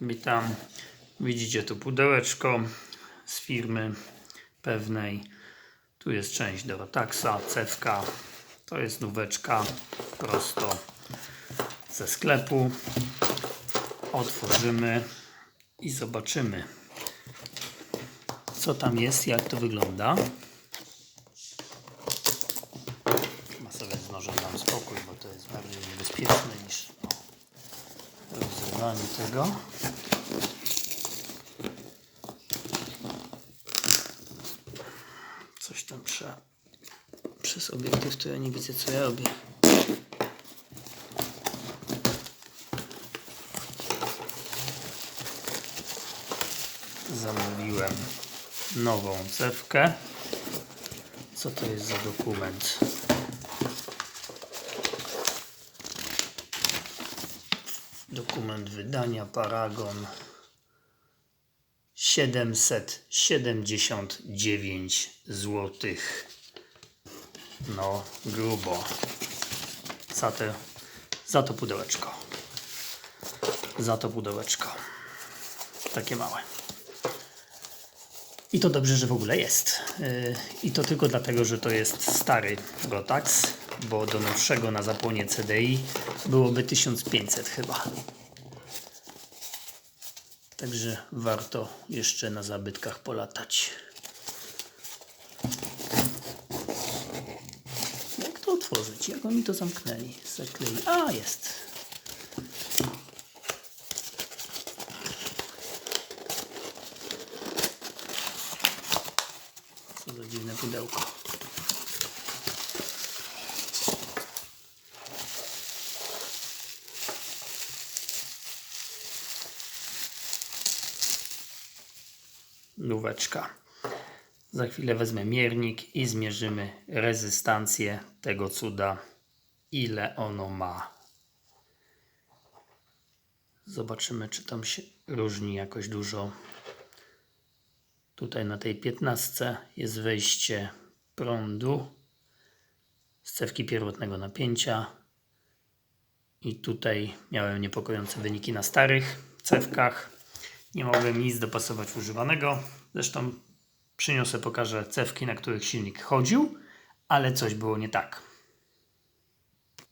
Witam. Widzicie tu pudełeczko z firmy pewnej. Tu jest część do Rotaxa, cewka. To jest nóweczka prosto ze sklepu. Otworzymy i zobaczymy, co tam jest, jak to wygląda. Chyba sobie z nożem dam spokój, bo to jest bardziej niebezpieczne niż tego. Coś tam trzeba. Przez obiektyw to ja nie widzę co ja robię. Zamówiłem nową cewkę. Co to jest za dokument? Dokument wydania Paragon 779 zł. No, grubo. Za, te, za to pudełeczko. Za to pudełeczko. Takie małe. I to dobrze, że w ogóle jest. Yy, I to tylko dlatego, że to jest stary Rotax, bo do nowszego na zapłonie CDI byłoby 1500 chyba. Także warto jeszcze na zabytkach polatać. Jak to otworzyć? Jak oni to zamknęli? Zaklei. A, jest. Za dziwne pudełko. Nóweczka. Za chwilę wezmę miernik i zmierzymy rezystancję tego cuda. Ile ono ma. Zobaczymy, czy tam się różni jakoś dużo. Tutaj na tej 15 jest wejście prądu z cewki pierwotnego napięcia. I tutaj miałem niepokojące wyniki na starych cewkach. Nie mogłem nic dopasować używanego. Zresztą przyniosę, pokażę cewki, na których silnik chodził, ale coś było nie tak.